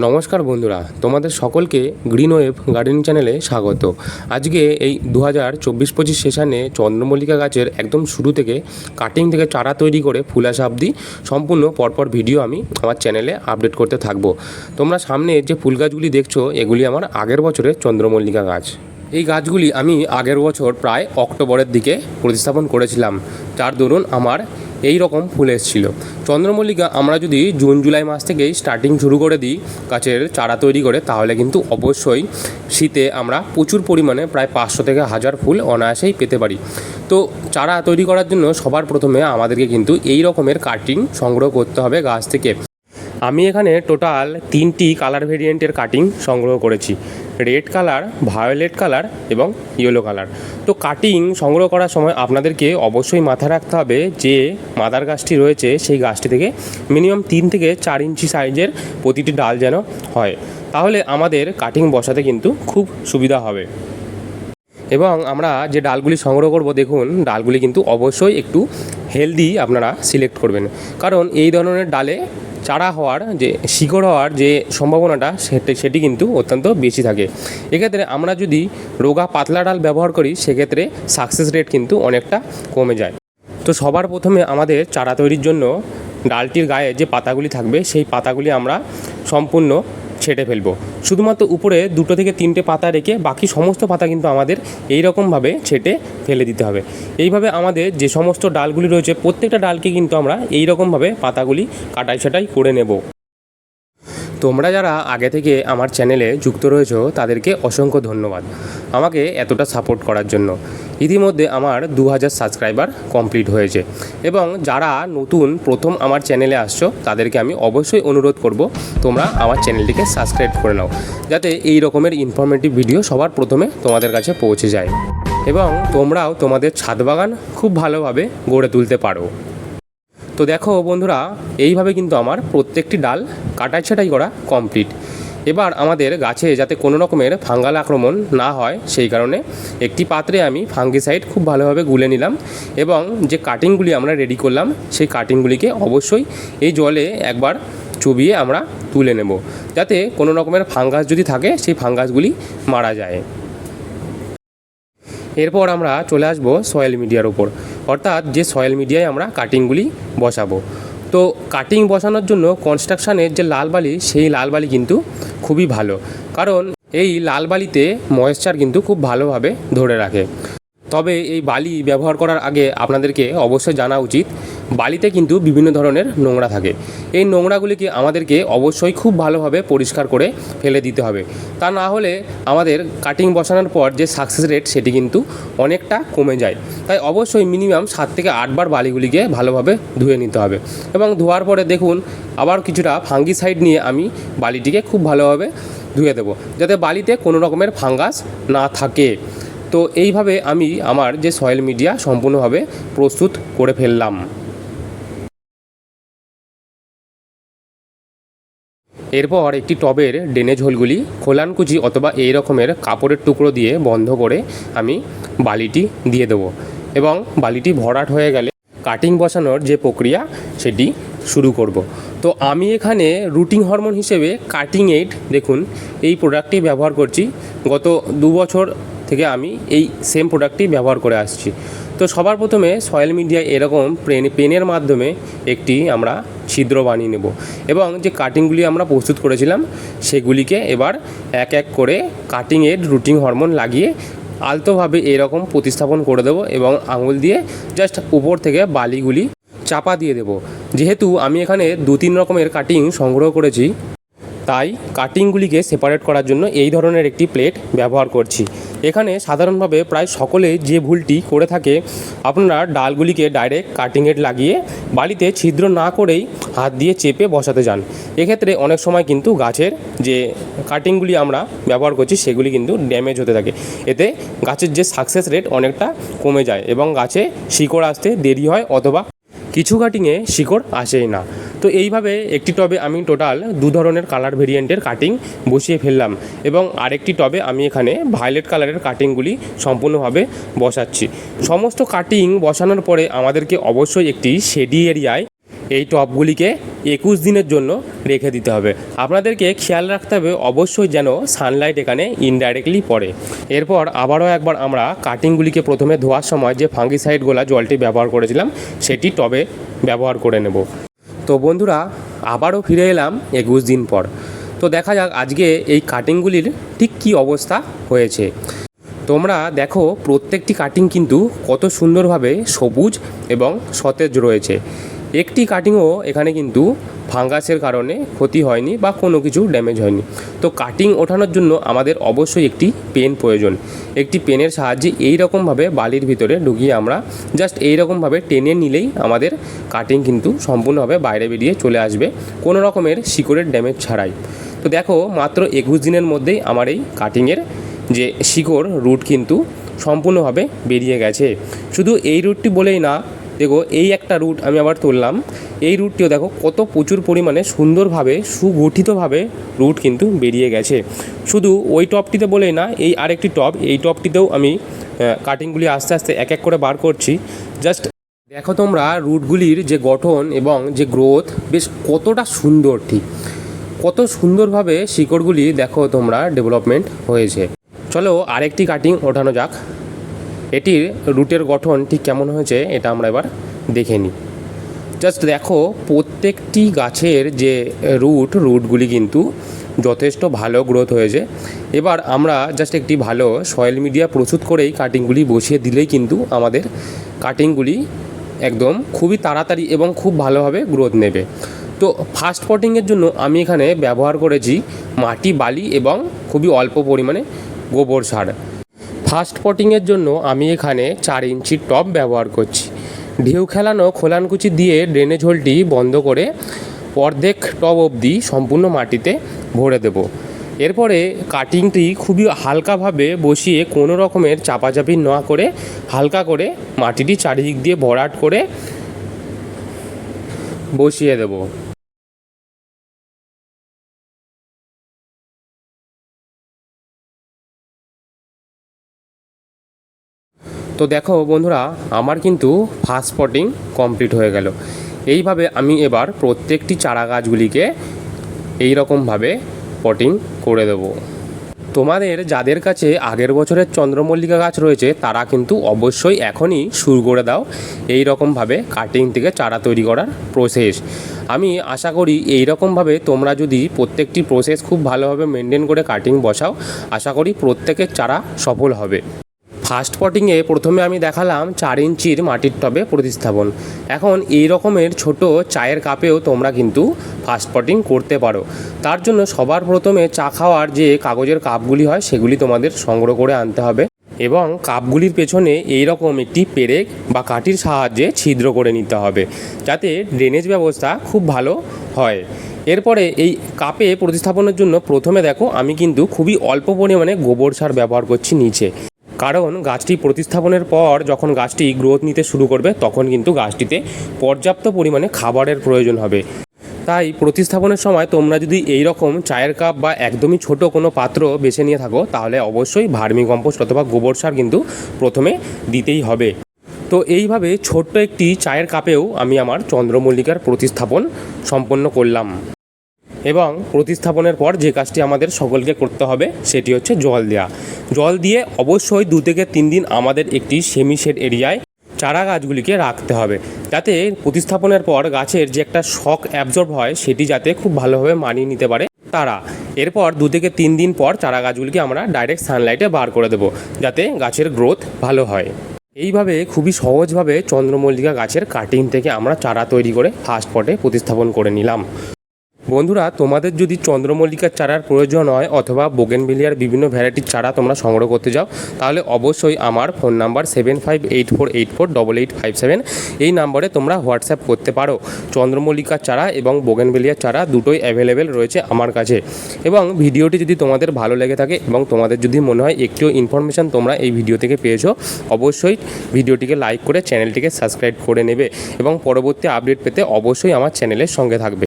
নমস্কার বন্ধুরা, তোমাদের সকলকে গ্রিন ওয়েভ গার্ডেনিং চ্যানেলে স্বাগত। আজকে এই দু হাজার চব্বিশ পঁচিশ সেশনে চন্দ্রমল্লিকা গাছের একদম শুরু থেকে কাটিং থেকে চারা তৈরি করে ফুল আসা অবধি সম্পূর্ণ পরপর ভিডিও আমি আমার চ্যানেলে আপডেট করতে থাকব। তোমরা সামনে যে ফুল গাছগুলি দেখছ, এগুলি আমার আগের বছরের চন্দ্রমল্লিকা গাছ। এই গাছগুলি আমি আগের বছর প্রায় অক্টোবরের দিকে প্রতিস্থাপন করেছিলাম। যার দরুন আমার এই রকম ফুল এসেছিল। চন্দ্রমল্লিকা, আমরা যদি জুন, জুলাই মাস থেকেই স্টার্টিং শুরু করে দিই, গাছের চারা তৈরি করে, তাহলে কিন্তু অবশ্যই শীতে আমরা প্রচুর পরিমাণে প্রায় পাঁচশো থেকে হাজার ফুল অনায়াসেই পেতে পারি। তো চারা তৈরি করার জন্য সবার প্রথমে আমাদেরকে কিন্তু এই রকমের কাটিং সংগ্রহ করতে হবে গাছ থেকে। আমি এখানে টোটাল তিনটি কালার ভেরিয়েন্টের কাটিং সংগ্রহ করেছি। রেড কালার ভায়োলেট কালার এবং ইয়েলো কালার তো কাটিং সংগ্রহ করার সময় আপনাদেরকে অবশ্যই মাথায় রাখতে হবে যে মাদার গাছটি রয়েছে, সেই গাছটি থেকে মিনিমাম তিন থেকে চার ইঞ্চি সাইজের প্রতিটি ডাল যেন হয়। তাহলে আমাদের কাটিং বসাতে কিন্তু খুব সুবিধা হবে। এবং আমরা যে ডালগুলি সংগ্রহ করব, দেখুন, ডালগুলি কিন্তু অবশ্যই একটু হেলদি আপনারা সিলেক্ট করবেন। কারণ এই ধরনের ডালে চারা হওয়ার যে শিকড় হওয়ার যে সম্ভাবনাটা, সেটি সেটি কিন্তু অত্যন্ত বেশি থাকে। এক্ষেত্রে আমরা যদি রোগা পাতলা ডাল ব্যবহার করি, সেক্ষেত্রে সাকসেস রেট কিন্তু অনেকটা কমে যায়। তো সবার প্রথমে আমাদের চারা তৈরির জন্য ডালটির গায়ে যে পাতাগুলি থাকবে, সেই পাতাগুলি আমরা সম্পূর্ণ ছেটে ফেলব। শুধুমাত্র উপরে দুটো থেকে তিনটে পাতা রেখে বাকি সমস্ত পাতা কিন্তু আমাদের এই রকমভাবে ছেটে ফেলে দিতে হবে। এইভাবে আমাদের যে সমস্ত ডালগুলি রয়েছে, প্রত্যেকটা ডালকে কিন্তু আমরা এই রকমভাবে পাতাগুলি কাটাই ছাটাই করে নেব। তোমরা যারা আগে থেকে আমার চ্যানেলে যুক্ত রয়েছো, তাদেরকে অসংখ্য ধন্যবাদ। আমাকে এতটা সাপোর্ট করার জন্য। ইতিমধ্যে আমার দু হাজার সাবস্ক্রাইবার কমপ্লিট হয়েছে এবং যারা নতুন প্রথম আমার চ্যানেলে আসছো, তাদেরকে আমি অবশ্যই অনুরোধ করব, তোমরা আমার চ্যানেলটিকে সাবস্ক্রাইব করে নাও, যাতে এই রকমের ইনফরমেটিভ ভিডিও সবার প্রথমে তোমাদের কাছে পৌঁছে যায়। এবং তোমরাও তোমাদের ছাদ বাগান খুব ভালোভাবে গড়ে তুলতে পারো। তো দেখো বন্ধুরা, এইভাবে কিন্তু আমার প্রত্যেকটি ডাল কাটাই ছাটাই করা কমপ্লিট এবার আমাদের গাছে যাতে কোনো রকমের ফাঙ্গাল আক্রমণ না হয়, সেই কারণে একটি পাত্রে আমি ফাঙ্গিসাইড খুব ভালোভাবে গুলে নিলাম এবং যে কাটিংগুলি আমরা রেডি করলাম, সেই কাটিংগুলিকে অবশ্যই এই জলে একবার চুবিয়ে আমরা তুলে নেব। যাতে কোনো রকমের ফাঙ্গাস যদি থাকে, সেই ফাঙ্গাসগুলি মারা যায়। এরপর আমরা চলে আসব সয়েল মিডিয়ার উপর। অর্থাৎ যে সয়েল মিডিয়ায় আমরা কাটিংগুলি বসাবো। তো কাটিং বসানোর জন্য কনস্ট্রাকশানের যে লাল বালি, সেই লাল বালি কিন্তু খুবই ভালো। কারণ এই লাল বালিতে ময়েশ্চার কিন্তু খুব ভালোভাবে ধরে রাখে। তবে এই বালি ব্যবহার করার আগে আপনাদেরকে অবশ্যই জানা উচিত বালিতে কিন্তু বিভিন্ন ধরনের নোংরা থাকে। এই নোংরাগুলিকে আমাদেরকে অবশ্যই খুব ভালোভাবে পরিষ্কার করে ফেলে দিতে হবে। তা না হলে আমাদের কাটিং বসানোর পর যে সাকসেস রেট সেটি কিন্তু অনেকটা কমে যায়। তাই অবশ্যই মিনিমাম সাত থেকে আটবার বালিগুলিকে ভালোভাবে ধুয়ে নিতে হবে। এবং ধোয়ার পরে দেখুন, আবার কিছুটা ফাঙ্গিসাইড নিয়ে আমি বালিটিকে খুব ভালোভাবে ধুয়ে দেবো, যাতে বালিতে কোনো রকমের ফাঙ্গাস না থাকে। তো এইভাবে আমি আমার যে সয়েল মিডিয়া সম্পূর্ণভাবে প্রস্তুত করে ফেললাম। এরপর একটি টবের ড্রেনেজ হোলগুলি খোলানকুচি অথবা এই রকমের কাপড়ের টুকরো দিয়ে বন্ধ করে আমি বালিটি দিয়ে দেবো এবং বালিটি ভরাট হয়ে গেলে কাটিং বসানোর যে প্রক্রিয়া, সেটি শুরু করব। তো আমি এখানে রুটিং হরমোন হিসেবে কাটিং এইড, দেখুন, এই প্রোডাক্টটি ব্যবহার করছি। গত দু বছর থেকে আমি এই সেম প্রোডাক্টটি ব্যবহার করে আসছি। তো সবার প্রথমে সয়েল মিডিয়ায় এরকম পেন, পেনের মাধ্যমে একটি আমরা ছিদ্র বানিয়ে নেব এবং যে কাটিংগুলি আমরা প্রস্তুত করেছিলাম, সেগুলিকে এবার এক এক করে কাটিং এর রুটিং হরমোন লাগিয়ে আলতোভাবে এরকম প্রতিস্থাপন করে দেবো এবং আঙুল দিয়ে জাস্ট উপর থেকে বালিগুলি চাপা দিয়ে দেবো। যেহেতু আমি এখানে দু তিন রকমের কাটিং সংগ্রহ করেছি তাই কাটিংগুলিকে সেপারেট করার জন্য এই ধরনের একটি প্লেট ব্যবহার করছি। এখানে সাধারণভাবে প্রায় সকলে যে ভুলটি করে থাকে, আপনারা ডালগুলিকে ডাইরেক্ট কাটিং হেড লাগিয়ে বালিতে ছিদ্র না করেই হাত দিয়ে চেপে বসাতে যান। এক্ষেত্রে অনেক সময় কিন্তু গাছের যে কাটিংগুলি আমরা ব্যবহার করছি, সেগুলি কিন্তু ড্যামেজ হতে থাকে। এতে গাছের যে সাকসেস রেট অনেকটা কমে যায় এবং গাছে শিকড় আসতে দেরি হয় অথবা কিছু কাটিংয়ে শিকড় আসেই না। তো এইভাবে একটি টবে আমি টোটাল দু ধরনের কালার ভেরিয়েন্টের কাটিং বসিয়ে ফেললাম এবং আরেকটি টবে আমি এখানে ভায়োলেট কালারের কাটিংগুলি সম্পূর্ণভাবে বসাচ্ছি। সমস্ত কাটিং বসানোর পরে আমাদেরকে অবশ্যই একটি শেডি এরিয়ায় এই টবগুলিকে একুশ দিনের জন্য রেখে দিতে হবে। আপনাদেরকে খেয়াল রাখতে হবে, অবশ্যই যেন সানলাইট এখানে ইনডাইরেক্টলি পড়ে। এরপর আবারও একবার আমরা কাটিংগুলিকে প্রথমে ধোয়ার সময় যে ফাঙ্গিসাইডগুলো জলটি ব্যবহার করেছিলাম, সেটি টবে ব্যবহার করে নেব। তো বন্ধুরা, আবারও ফিরে এলাম একুশ দিন পর। তো দেখা যাক আজকে এই কাটিংগুলির ঠিক কী অবস্থা হয়েছে। তোমরা দেখো, প্রত্যেকটি কাটিং কিন্তু কত সুন্দরভাবে সবুজ এবং সতেজ রয়েছে। একটি কাটিংও এখানে কিন্তু ফাঙ্গাসের কারণে ক্ষতি হয়নি বা কোনো কিছু ড্যামেজ হয়নি। তো কাটিং ওঠানোর জন্য আমাদের অবশ্যই একটি পেন প্রয়োজন। একটি পেনের সাহায্যে এই রকমভাবে বালির ভিতরে ঢুকিয়ে আমরা জাস্ট এই রকমভাবে টেনে নিলেই আমাদের কাটিং কিন্তু সম্পূর্ণভাবে বাইরে বেরিয়ে চলে আসবে, কোনো রকমের শিকড়ের ড্যামেজ ছাড়াই। তো দেখো, মাত্র একুশ দিনের মধ্যেই আমার এই কাটিংয়ের যে শিকড় রুট কিন্তু সম্পূর্ণভাবে বেরিয়ে গেছে। শুধু এই রুটটি বলেই না দেখো, এই একটা রুট আমি আবার তুললাম। এই রুটটিও দেখো, কত প্রচুর পরিমাণে সুন্দরভাবে, সুগঠিতভাবে রুট কিন্তু বেরিয়ে গেছে। শুধু ওই টপটিতে বলেই না, এই আরেকটি টপ, এই টপটিতেও আমি কাটিংগুলি আস্তে আস্তে এক এক করে বার করছি। জাস্ট দেখো তোমরা রুটগুলির যে গঠন এবং যে গ্রোথ বেশ কতটা সুন্দর ঠিক। কত সুন্দরভাবে শিকড়গুলি দেখো তোমরা ডেভেলপমেন্ট হয়েছে। চলো আরেকটি কাটিং ওঠানো যাক। এটির রুটের গঠন ঠিক কেমন হয়েছে এটা আমরা এবার দেখে নিই। জাস্ট দেখো, প্রত্যেকটি গাছের যে রুট, রুটগুলি কিন্তু যথেষ্ট ভালো গ্রোথ হয়েছে। এবার আমরা জাস্ট একটি ভালো সয়েল মিডিয়া প্রস্তুত করেই কাটিংগুলি বসিয়ে দিলেই কিন্তু আমাদের কাটিংগুলি একদম খুবই তাড়াতাড়ি এবং খুব ভালোভাবে গ্রোথ নেবে। তো ফাস্ট পটিংয়ের জন্য আমি এখানে ব্যবহার করেছি মাটি, বালি এবং খুবই অল্প পরিমাণে গোবর সার। ফাস্ট পটিংয়ের জন্য আমি এখানে চার ইঞ্চির টব ব্যবহার করছি। ঢেউ খেলানো খোলানকুচি দিয়ে ড্রেনেজ হোলটি বন্ধ করে অর্ধেক টব অবধি সম্পূর্ণ মাটিতে ভরে দেব। এরপরে কাটিংটি খুবই হালকাভাবে বসিয়ে কোনো রকমের চাপাচাপি না করে হালকা করে মাটিটি চারিদিক দিয়ে ভরাট করে বসিয়ে দেবো। তো দেখো বন্ধুরা, আমার কিন্তু ফার্স্ট স্পটিং কমপ্লিট হয়ে গেল। এইভাবে আমি এবার প্রত্যেকটি চারা গাছগুলিকে এই রকমভাবে পটিং করে দেবো। তোমাদের যাদের কাছে আগের বছরের চন্দ্রমল্লিকা গাছ রয়েছে, তারা কিন্তু অবশ্যই এখনই শুরু করে দাও এই রকমভাবে কাটিং থেকে চারা তৈরি করার প্রসেস আমি আশা করি এই রকমভাবে তোমরা যদি প্রত্যেকটি প্রসেস খুব ভালোভাবে মেনটেন করে কাটিং বসাও, আশা করি প্রত্যেকের চারা সফল হবে। ফার্স্ট পটিংয়ে প্রথমে আমি দেখালাম চার ইঞ্চির মাটির টবে প্রতিস্থাপন। এখন এই রকমের ছোট চায়ের কাপেও তোমরা কিন্তু ফার্স্ট পটিং করতে পারো। তার জন্য সবার প্রথমে চা খাওয়ার যে কাগজের কাপগুলি হয়, সেগুলি তোমাদের সংগ্রহ করে আনতে হবে এবং কাপগুলির পেছনে এই রকম একটি পেরেক বা কাঠির সাহায্যে ছিদ্র করে নিতে হবে যাতে ড্রেনেজ ব্যবস্থা খুব ভালো হয়। এরপরে এই কাপে প্রতিস্থাপনের জন্য প্রথমে দেখো, আমি কিন্তু খুবই অল্প পরিমাণে গোবর সার ব্যবহার করছি নিচে। কারণ গাছটি প্রতিস্থাপনের পর যখন গাছটি গ্রোথ নিতে শুরু করবে, তখন কিন্তু গাছটিতে পর্যাপ্ত পরিমাণে খাবারের প্রয়োজন হবে। তাই প্রতিস্থাপনের সময় তোমরা যদি এই রকম চায়ের কাপ বা একদমই ছোট কোনো পাত্র বেছে নিয়ে থাকো, তাহলে অবশ্যই ভার্মি কম্পোস্ট অথবা গোবর সার কিন্তু প্রথমে দিতেই হবে। তো এইভাবে ছোট্ট একটি চায়ের কাপেও আমি আমার চন্দ্রমল্লিকার প্রতিস্থাপন সম্পন্ন করলাম। এবং প্রতিস্থাপনের পর যে কাজটি আমাদের সকলকে করতে হবে, সেটি হচ্ছে জল দেওয়া জল দিয়ে অবশ্যই দু থেকে তিন দিন আমাদের একটি সেমি শেড এরিয়ায় চারা গাছগুলিকে রাখতে হবে। যাতে প্রতিস্থাপনের পর গাছের যে একটা শক অ্যাবজর্ব হয়, সেটি যাতে খুব ভালোভাবে মানিয়ে নিতে পারে তারা। এরপর দু থেকে তিন দিন পর চারা গাছগুলিকে আমরা ডাইরেক্ট সানলাইটে বার করে দেবো, যাতে গাছের গ্রোথ ভালো হয়। এইভাবে খুবই সহজভাবে চন্দ্রমল্লিকা গাছের কাটিং থেকে আমরা চারা তৈরি করে ফার্স্ট পটে প্রতিস্থাপন করে নিলাম। বন্ধুরা, তোমাদের যদি চন্দ্রমল্লিকার চারার প্রয়োজন হয় অথবা বোগেনভিলিয়ার বিভিন্ন ভ্যারাইটির চারা তোমরা সংগ্রহ করতে যাও তাহলে অবশ্যই আমার phone number seven five eight four eight four double eight five seven, এই নাম্বারে তোমরা হোয়াটসঅ্যাপ করতে পারো। চন্দ্রমল্লিকার চারা এবং বোগেনভিলিয়ার চারা দুটোই অ্যাভেলেবেল রয়েছে আমার কাছে। এবং ভিডিওটি যদি তোমাদের ভালো লেগে থাকে এবং তোমাদের যদি মনে হয় একটিও ইনফরমেশান তোমরা এই ভিডিও থেকে পেয়েছ, অবশ্যই ভিডিওটিকে লাইক করে চ্যানেলটিকে সাবস্ক্রাইব করে নেবে এবং পরবর্তী আপডেট পেতে অবশ্যই আমার চ্যানেলের সঙ্গে থাকবে।